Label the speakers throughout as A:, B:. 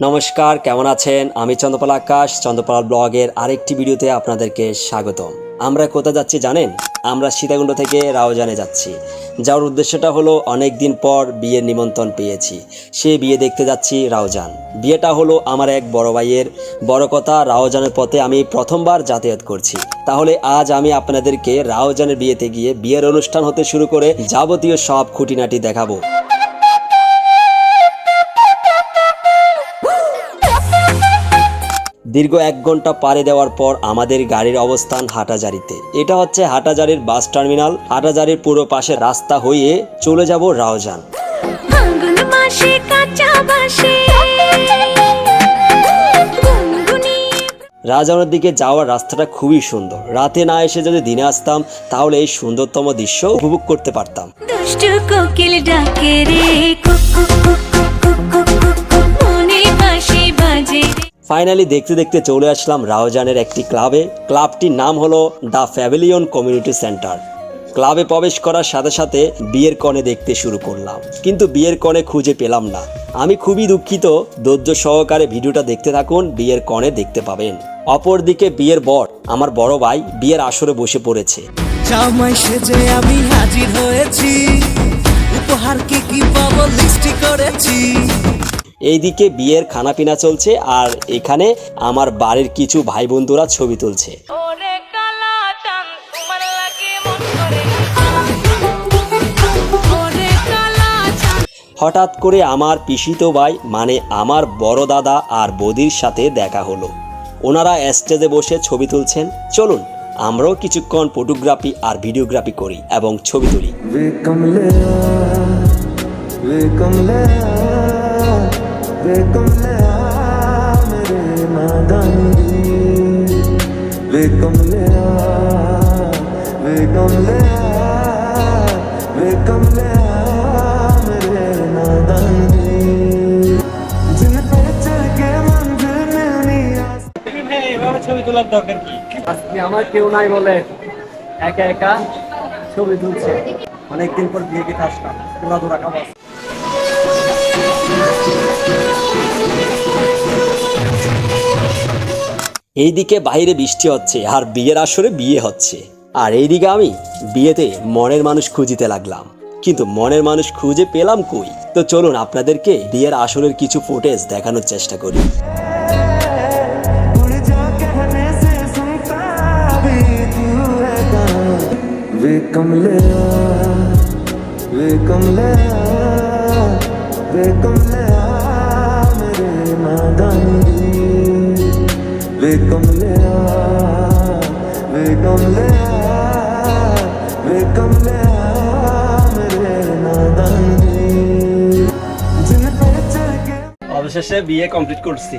A: নমস্কার, কেমন আছেন? আমি চন্দ্রপাল আকাশ, চন্দ্রপাল ব্লগের আরেকটি ভিডিওতে আপনাদেরকে স্বাগতম। আমরা কোথায় যাচ্ছি জানেন? আমরা সীতাকুণ্ড থেকে রাওজানে যাচ্ছি। যাওয়ার উদ্দেশ্যটা হলো অনেক দিন পর বিয়ের নিমন্ত্রণ পেয়েছি। সে বিয়ে দেখতে যাচ্ছি রাওজান বিয়েটা হলো আমার এক বড় ভাইয়ের। বড় কথা রাওজানের পথে আমি প্রথমবার যাতায়াত করছি। তাহলে আজ আমি আপনাদেরকে রাওজানের বিয়েতে গিয়ে বিয়ের অনুষ্ঠান হতে শুরু করে যাবতীয় সব খুঁটিনাটি দেখাবো। দীর্ঘ এক ঘণ্টা পাড়ি দেওয়ার পর আমাদের গাড়ির অবস্থান হাটাজারিতে। এটা হচ্ছে হাটাজারির বাস টার্মিনাল। হাটাজারির পুরো পাশে রাস্তা হয়ে চলে যাব রাওজান। রাজানের দিকে যাওয়ার রাস্তাটা খুবই সুন্দর। রাতে না এসে যদি দিনে আসতাম তাহলে এই সুন্দরতম দৃশ্য উপভোগ করতে পারতাম।
B: দুষ্টু কোকিল ডাকে রে
A: ফাইনালি দেখতে দেখতে চলে আসলাম রাওজানের একটি ক্লাবে। ক্লাবটির নাম হলো দ্য ফ্যাভিলিয়ন কমিউনিটি সেন্টার। ক্লাবে প্রবেশ করার সাথে সাথে বিয়ের কনে দেখতে শুরু করলাম। কিন্তু বিয়ের কনে খুঁজে পেলাম না। আমি খুবই দুঃখিত। ধৈর্য সহকারে ভিডিওটা দেখতে থাকুন, বিয়ের কনে দেখতে পাবেন। অপরদিকে বিয়ের বর, আমার বড় ভাই, বিয়ের আসরে বসে পড়েছে।
C: আমি হাজির হয়েছি। কি পাবো লিস্টি করেছি।
A: এইদিকে বিয়ের খানাপিনা চলছে আর এখানে আমার বাড়ির কিছু ভাই বন্ধুরা ছবি তুলছে।
B: ওরে কালা চাঁদ তোমার লাগে মন করে। ওরে কালা চাঁদ
A: হঠাৎ করে আমার পিসিত ভাই মানে আমার বড় দাদা আর বদির সাথে দেখা হলো। ওনারা স্টেজে বসে ছবি তুলছেন। চলুন আমরাও কিছুক্ষণ ফটোগ্রাফি আর ভিডিওগ্রাফি করি এবং ছবি তুলি।
D: ਵੇ ਕਮਲਿਆ ਮੇਰੇ ਨਾਦਾਨੀ ਵੇ ਕਮਲਿਆ ਵੇ ਕਮਲਿਆ ਵੇ ਕਮਲਿਆ ਮੇਰੇ ਨਾਦਾਨੀ ਜਿਨ ਪੇ ਚਲ ছবি তোলার
E: দরকার আমার কেউ নাই বলে একা একা ছবি তুলছে। অনেকদিন পর বিয়ে গেতে আসলাম। তোলা দোরা খাবার
A: এইদিকে বাইরে বৃষ্টি হচ্ছে আর বিয়ের আসরে বিয়ে হচ্ছে আর এইদিকে আমি বিয়েতে মনের মানুষ খুঁজিতে লাগলাম কিন্তু মনের মানুষ খুঁজে পেলাম কই তো চলুন আপনাদেরকে বিয়ের আসরের কিছু ফুটেজ দেখানোর চেষ্টা করি
D: उड़ जा कहने से सुनता भी तू है कहाँ वे कमले वे कमले madame Ve comme Léa Ve comme
E: অবশেষে বিয়ে কমপ্লিট করছি।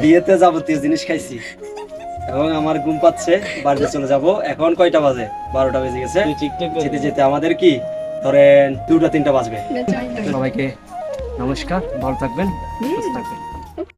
E: বিয়েতে যাবতীয় জিনিস খাইছি। এবং আমার ঘুম পাচ্ছে বাড়িতে চলে যাব। এখন কয়টা বাজে? বারোটা বেজে গেছে। যেতে যেতে আমাদের কি? ধরেন দুটা তিনটা বাজবে। সবাইকে নমস্কার ভালো থাকবেন থাকবেন।